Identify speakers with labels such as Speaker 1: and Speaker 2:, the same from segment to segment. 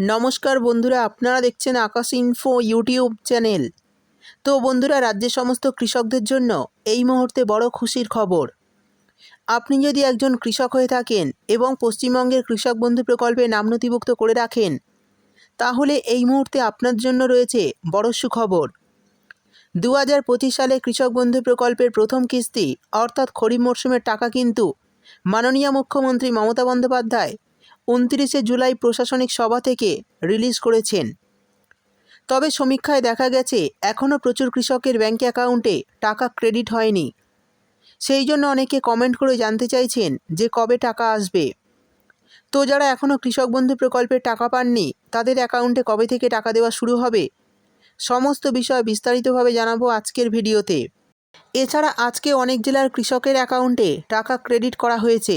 Speaker 1: নমস্কার বন্ধুরা, আপনারা দেখছেন আকাশ ইনফো ইউটিউব চ্যানেল। তো বন্ধুরা, রাজ্যের সমস্ত কৃষকদের জন্য এই মুহূর্তে বড় খুশির খবর। আপনি যদি একজন কৃষক হয়ে থাকেন এবং পশ্চিমবঙ্গের কৃষক বন্ধু প্রকল্পে নাম নথিভুক্ত করে রাখেন, তাহলে এই মুহূর্তে আপনার জন্য রয়েছে বড় সুখবর। দু হাজার পঁচিশ সালে কৃষক বন্ধু প্রকল্পের প্রথম কিস্তি, অর্থাৎ খরিফ মরশুমের টাকা কিন্তু মাননীয় মুখ্যমন্ত্রী মমতা বন্দ্যোপাধ্যায় উনত্রিশে জুলাই প্রশাসনিক সভা থেকে রিলিজ করেছেন। তবে সমীক্ষায় দেখা গেছে, এখনও প্রচুর কৃষকের ব্যাঙ্ক অ্যাকাউন্টে টাকা ক্রেডিট হয়নি। সেই জন্য অনেকে কমেন্ট করে জানতে চাইছেন যে কবে টাকা আসবে। তো যারা এখনও কৃষক বন্ধু প্রকল্পের টাকা পাননি, তাদের অ্যাকাউন্টে কবে থেকে টাকা দেওয়া শুরু হবে, সমস্ত বিষয় বিস্তারিতভাবে জানাব আজকের ভিডিওতে। এছাড়া আজকে অনেক জেলার কৃষকের অ্যাকাউন্টে টাকা ক্রেডিট করা হয়েছে।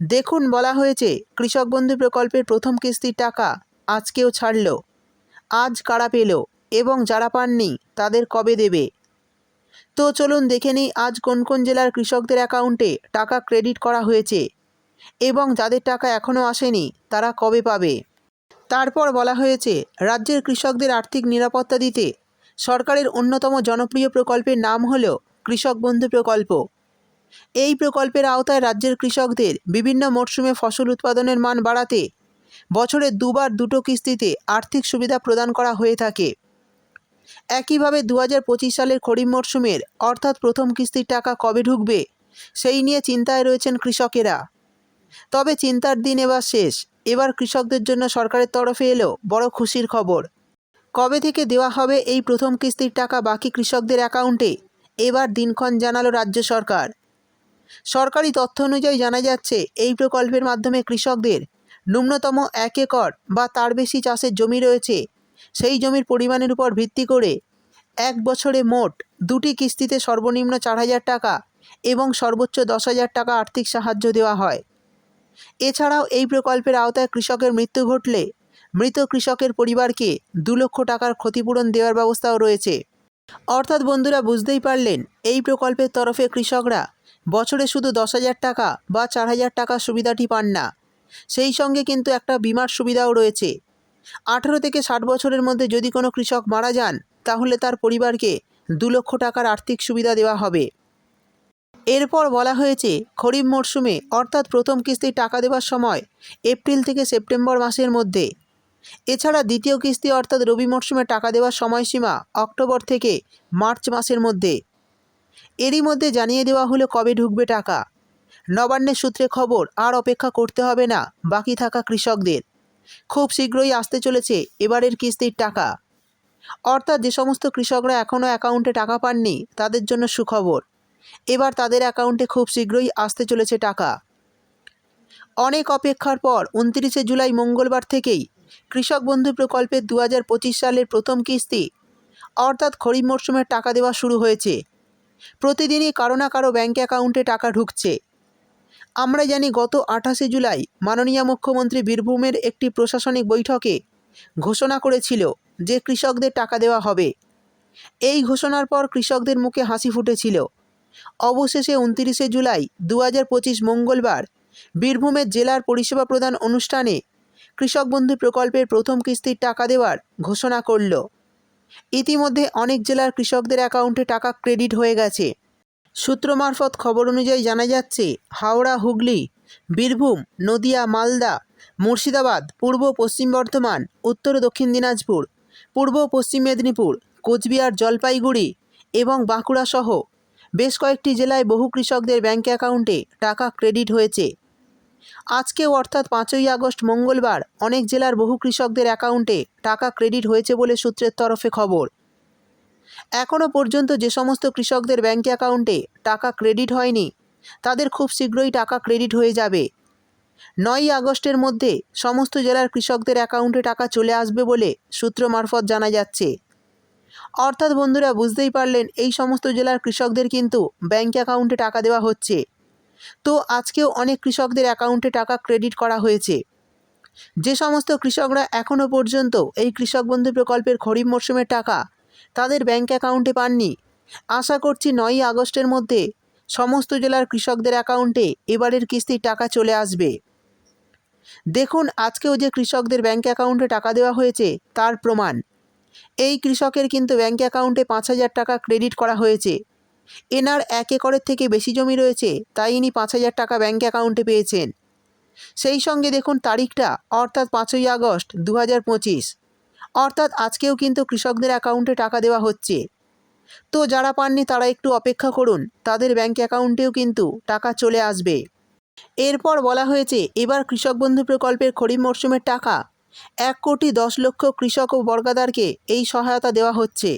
Speaker 1: দেখুন বলা হয়েছে, কৃষক বন্ধু প্রকল্পের প্রথম কিস্তির টাকা আজকেও ছাড়ল। আজ কারা পেল এবং যারা পাননি, তাদের কবে দেবে? তো চলুন দেখে নিই আজ কোন কোন জেলার কৃষকদের অ্যাকাউন্টে টাকা ক্রেডিট করা হয়েছে এবং যাদের টাকা এখনও আসেনি, তারা কবে পাবে? তারপর বলা হয়েছে, রাজ্যের কৃষকদের আর্থিক নিরাপত্তা দিতে সরকারের অন্যতম জনপ্রিয় প্রকল্পের নাম হল কৃষক বন্ধু প্রকল্প। এই প্রকল্পের আওতায় রাজ্যের কৃষকদের বিভিন্ন মরশুমে ফসল উৎপাদনের মান বাড়াতে বছরে দুবার দুটো কিস্তিতে আর্থিক সুবিধা প্রদান করা হয়ে থাকে। একইভাবে দু হাজার পঁচিশ সালের খরিফ মরশুমের অর্থাৎ প্রথম কিস্তির টাকা কবে ঢুকবে, সেই নিয়ে চিন্তায় রয়েছেন কৃষকেরা। তবে চিন্তার দিন এবার শেষ। এবার কৃষকদের জন্য সরকারের তরফে এলো বড় খুশির খবর। কবে থেকে দেওয়া হবে এই প্রথম কিস্তির টাকা বাকি কৃষকদের অ্যাকাউন্টে? এবার দিনক্ষণ জানালো রাজ্য সরকার। সরকারি তথ্য অনুযায়ী জানা যাচ্ছে, এই প্রকল্পের মাধ্যমে কৃষকদের ন্যূনতম এক একর বা তার বেশি চাষের জমি রয়েছে। সেই জমির পরিমাণের উপর ভিত্তি করে এক বছরে মোট দুটি কিস্তিতে সর্বনিম্ন চার হাজার টাকা এবং সর্বোচ্চ দশ হাজার টাকা আর্থিক সাহায্য দেওয়া হয়। এছাড়াও এই প্রকল্পের আওতায় কৃষকের মৃত্যু ঘটলে মৃত কৃষকের পরিবারকে দু লক্ষ টাকার ক্ষতিপূরণ দেওয়ার ব্যবস্থাও রয়েছে। অর্থাৎ বন্ধুরা, বুঝতেই পারলেন, এই প্রকল্পের তরফে কৃষকরা বছরে শুধু দশ হাজার টাকা বা চার হাজার টাকার সুবিধাটি পান না। সেই সঙ্গে কিন্তু একটা বিমার সুবিধাও রয়েছে। আঠেরো থেকে ষাট বছরের মধ্যে যদি কোনো কৃষক মারা যান, তাহলে তার পরিবারকে দু লক্ষ টাকার আর্থিক সুবিধা দেওয়া হবে। এরপর বলা হয়েছে, খরিফ মরশুমে, অর্থাৎ প্রথম কিস্তি টাকা দেওয়ার সময়, এপ্রিল থেকে সেপ্টেম্বর মাসের মধ্যে। এছাড়া দ্বিতীয় কিস্তি, অর্থাৎ রবি মরশুমে টাকা দেওয়ার সময়সীমা অক্টোবর থেকে মার্চ মাসের মধ্যে। এরই মধ্যে জানিয়ে দেওয়া হলো কবে ঢুকবে টাকা। নবান্নের সূত্রে খবর, আর অপেক্ষা করতে হবে না, বাকি থাকা কৃষকদের। খুব শীঘ্রই আসতে চলেছে এবারের কিস্তির টাকা। অর্থাৎ যে সমস্ত কৃষকরা এখনও অ্যাকাউন্টে টাকা পাননি, তাদের জন্য সুখবর। এবার তাদের অ্যাকাউন্টে খুব শীঘ্রই আসতে চলেছে টাকা। অনেক অপেক্ষার পর উনত্রিশে জুলাই মঙ্গলবার থেকেই কৃষক বন্ধু প্রকল্পের দু হাজার পঁচিশ সালের প্রথম কিস্তি, অর্থাৎ খরিফ মরশুমের টাকা দেওয়া শুরু হয়েছে। প্রতিদিনই কারও না কারও ব্যাঙ্ক অ্যাকাউন্টে টাকা ঢুকছে। আমরা জানি গত আঠাশে জুলাই মাননীয় মুখ্যমন্ত্রী বীরভূমের একটি প্রশাসনিক বৈঠকে ঘোষণা করেছিল যে কৃষকদের টাকা দেওয়া হবে। এই ঘোষণার পর কৃষকদের মুখে হাসি ফুটেছিল। অবশেষে উনতিরিশে জুলাই দু হাজার পঁচিশ মঙ্গলবার বীরভূমের জেলার পরিষেবা প্রদান অনুষ্ঠানে কৃষক বন্ধু প্রকল্পের প্রথম কিস্তির টাকা দেওয়ার ঘোষণা করল। ইতিমধ্যে অনেক জেলার কৃষকদের অ্যাকাউন্টে টাকা ক্রেডিট হয়ে গেছে। সূত্র মারফত খবর অনুযায়ী জানা যাচ্ছে, হাওড়া, হুগলি, বীরভূম, নদিয়া, মালদা, মুর্শিদাবাদ, পূর্ব পশ্চিম বর্ধমান, উত্তর দক্ষিণ দিনাজপুর, পূর্ব পশ্চিম মেদিনীপুর, কোচবিহার, জলপাইগুড়ি এবং বাঁকুড়া সহ বেশ কয়েকটি জেলায় বহু কৃষকদের ব্যাঙ্ক অ্যাকাউন্টে টাকা ক্রেডিট হয়েছে। আজকেও অর্থাৎ পাঁচই আগস্ট মঙ্গলবার অনেক জেলার বহু কৃষকদের অ্যাকাউন্টে টাকা ক্রেডিট হয়েছে বলে সূত্রের তরফে খবর। এখনও পর্যন্ত যে সমস্ত কৃষকদের ব্যাঙ্ক অ্যাকাউন্টে টাকা ক্রেডিট হয়নি, তাদের খুব শীঘ্রই টাকা ক্রেডিট হয়ে যাবে। নয়ই আগস্টের মধ্যে সমস্ত জেলার কৃষকদের অ্যাকাউন্টে টাকা চলে আসবে বলে সূত্র মারফত জানা যাচ্ছে। অর্থাৎ বন্ধুরা, বুঝতেই পারলেন, এই সমস্ত জেলার কৃষকদের কিন্তু ব্যাঙ্ক অ্যাকাউন্টে টাকা দেওয়া হচ্ছে। তো আজকেও অনেক কৃষকদের অ্যাকাউন্টে টাকা ক্রেডিট করা হয়েছে। যে সমস্ত কৃষকরা এখনও পর্যন্ত এই কৃষক বন্ধু প্রকল্পের খরিফ মরশুমের টাকা তাদের ব্যাঙ্ক অ্যাকাউন্টে পাননি, আশা করছি নয়ই আগস্টের মধ্যে সমস্ত জেলার কৃষকদের অ্যাকাউন্টে এবারের কিস্তির টাকা চলে আসবে। দেখুন, আজকেও যে কৃষকদের ব্যাঙ্ক অ্যাকাউন্টে টাকা দেওয়া হয়েছে, তার প্রমাণ। এই কৃষকের কিন্তু ব্যাঙ্ক অ্যাকাউন্টে পাঁচ হাজার টাকা ক্রেডিট করা হয়েছে। এনার এক একরের থেকে বেশি জমি রয়েছে, তাই ইনি পাঁচ হাজার টাকা ব্যাঙ্ক অ্যাকাউন্টে পেয়েছেন। সেই সঙ্গে দেখুন তারিখটা, অর্থাৎ পাঁচই আগস্ট দু পঁচিশ। অর্থাৎ আজকেও কিন্তু কৃষকদের অ্যাকাউন্টে টাকা দেওয়া হচ্ছে। তো যারা পাননি তারা একটু অপেক্ষা করুন, তাদের ব্যাঙ্ক অ্যাকাউন্টেও কিন্তু টাকা চলে আসবে। এরপর বলা হয়েছে, এবার কৃষক বন্ধু প্রকল্পের খরিফ মরশুমের টাকা, এক কোটি দশ লক্ষ কৃষক ও বর্গাদারকে এই সহায়তা দেওয়া হচ্ছে।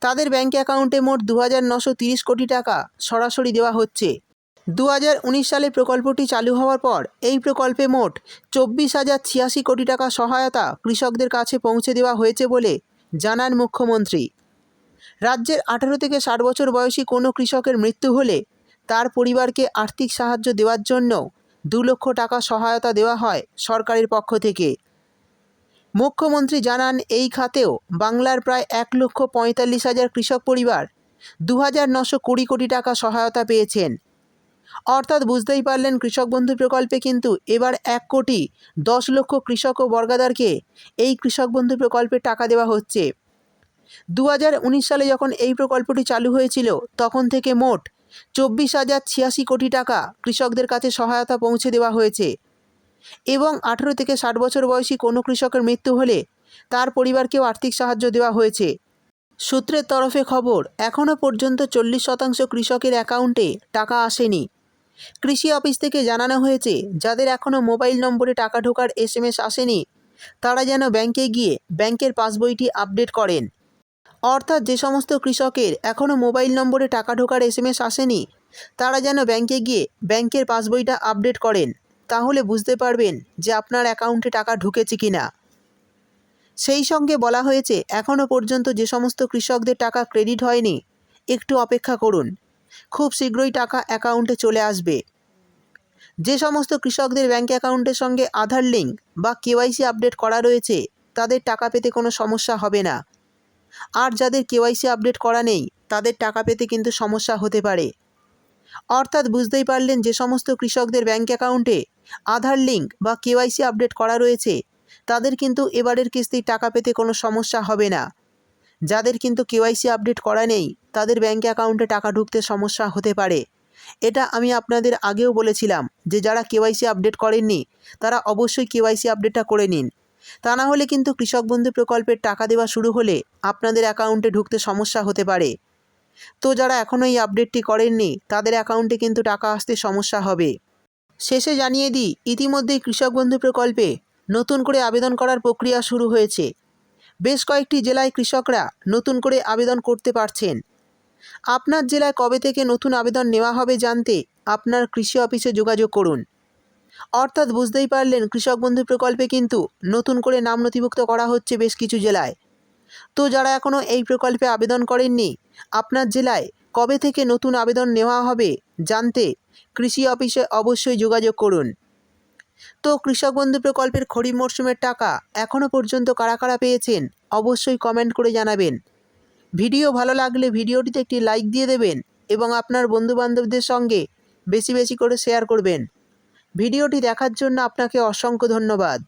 Speaker 1: তাদের ব্যাঙ্ক অ্যাকাউন্টে মোট দু হাজার নশো তিরিশ কোটি টাকা সরাসরি দেওয়া হচ্ছে। দু হাজার উনিশ সালে প্রকল্পটি চালু হওয়ার পর এই প্রকল্পে মোট চব্বিশ হাজার ছিয়াশি কোটি টাকা সহায়তা কৃষকদের কাছে পৌঁছে দেওয়া হয়েছে বলে জানান মুখ্যমন্ত্রী। রাজ্যের আঠারো থেকে ষাট বছর বয়সী কোনো কৃষকের মৃত্যু হলে তার পরিবারকে আর্থিক সাহায্য দেওয়ার জন্য দু লক্ষ টাকা সহায়তা দেওয়া হয় সরকারের পক্ষ থেকে। মুখ্যমন্ত্রী জানান এই খাতেও বাংলার প্রায় এক লক্ষ পঁয়তাল্লিশ হাজার কৃষক পরিবার দু হাজার নশো কুড়ি কোটি টাকা সহায়তা পেয়েছেন। অর্থাৎ বুঝতেই পারলেন কৃষক বন্ধু প্রকল্পে কিন্তু এবার এক কোটি দশ লক্ষ কৃষক ও বর্গাদারকে এই কৃষক বন্ধু প্রকল্পে টাকা দেওয়া হচ্ছে। দু হাজার উনিশ সালে যখন এই প্রকল্পটি চালু হয়েছিল, তখন থেকে মোট চব্বিশ হাজার ছিয়াশি কোটি টাকা কৃষকদের কাছে সহায়তা পৌঁছে দেওয়া হয়েছে। এবং আঠেরো থেকে ষাট বছর বয়সী কোনো কৃষকের মৃত্যু হলে তার পরিবারকেও আর্থিক সাহায্য দেওয়া হয়েছে। সূত্রের তরফে খবর, এখনও পর্যন্ত চল্লিশ শতাংশ কৃষকের অ্যাকাউন্টে টাকা আসেনি। কৃষি অফিস থেকে জানানো হয়েছে, যাদের এখনও মোবাইল নম্বরে টাকা ঢোকার এস এম এস আসেনি, তারা যেন ব্যাংকে গিয়ে ব্যাংকের পাসবইটি আপডেট করেন। অর্থাৎ যে সমস্ত কৃষকের এখনও মোবাইল নম্বরে টাকা ঢোকার এস এম এস আসেনি, তারা যেন ব্যাংকে গিয়ে ব্যাংকের পাসবইটা আপডেট করেন। তাহলে বুঝতে পারবেন যে আপনার অ্যাকাউন্টে টাকা ঢুকেছে কি না সেই সঙ্গে বলা হয়েছে এখনও পর্যন্ত যে সমস্ত কৃষকদের টাকা ক্রেডিট হয়নি, একটু অপেক্ষা করুন। খুব শীঘ্রই টাকা অ্যাকাউন্টে চলে আসবে। যে সমস্ত কৃষকদের ব্যাঙ্ক অ্যাকাউন্টের সঙ্গে আধার লিঙ্ক বা কেওয়াইসি আপডেট করা রয়েছে, তাদের টাকা পেতে কোনো সমস্যা হবে না। আর যাদের কেওয়াইসি আপডেট করা নেই, তাদের টাকা পেতে কিন্তু সমস্যা হতে পারে। অর্থাৎ বুঝতেই পারলেন যে সমস্ত কৃষকদের ব্যাঙ্ক অ্যাকাউন্টে আধার লিঙ্ক বা কেওয়াইসি আপডেট করা রয়েছে। তাদের কিন্তু এবারের কিস্তির টাকা পেতে কোনো সমস্যা হবে না। যাদের কিন্তু কেওয়াইসি আপডেট করা নেই, তাদের ব্যাঙ্ক অ্যাকাউন্টে টাকা ঢুকতে সমস্যা হতে পারে। এটা আমি আপনাদের আগেও বলেছিলাম যে যারা কেওয়াইসি আপডেট করেননি, তারা অবশ্যই কেওয়াইসি আপডেটটা করে নিন। তা না হলে কিন্তু কৃষক বন্ধু প্রকল্পের টাকা দেওয়া শুরু হলে আপনাদের অ্যাকাউন্টে ঢুকতে সমস্যা হতে পারে। তো যারা এখনও এই আপডেটটি করেননি, তাদের অ্যাকাউন্টে কিন্তু টাকা আসতে সমস্যা হবে। শেষে জানিয়ে দিই, ইতিমধ্যেই কৃষক বন্ধু প্রকল্পে নতুন করে আবেদন করার প্রক্রিয়া শুরু হয়েছে। বেশ কয়েকটি জেলায় কৃষকরা নতুন করে আবেদন করতে পারছেন। আপনার জেলায় কবে থেকে নতুন আবেদন নেওয়া হবে জানতে আপনার কৃষি অফিসে যোগাযোগ করুন। অর্থাৎ বুঝতেই পারলেন, কৃষক বন্ধু প্রকল্পে কিন্তু নতুন করে নাম নথিভুক্ত করা হচ্ছে বেশ কিছু জেলায়। তো যারা এখনও এই প্রকল্পে আবেদন করেননি, আপনার জেলায় কবে থেকে নতুন আবেদন নেওয়া হবে জানতে কৃষি অফিসে অবশ্যই যোগাযোগ করুন। তো কৃষক বন্ধু প্রকল্পের খরিফ মরশুমের টাকা এখনও পর্যন্ত কারা কারা পেয়েছেন অবশ্যই কমেন্ট করে জানাবেন। ভিডিও ভালো লাগলে ভিডিওটিতে একটি লাইক দিয়ে দেবেন এবং আপনার বন্ধুবান্ধবদের সঙ্গে বেশি বেশি করে শেয়ার করবেন। ভিডিওটি দেখার জন্য আপনাকে অসংখ্য ধন্যবাদ।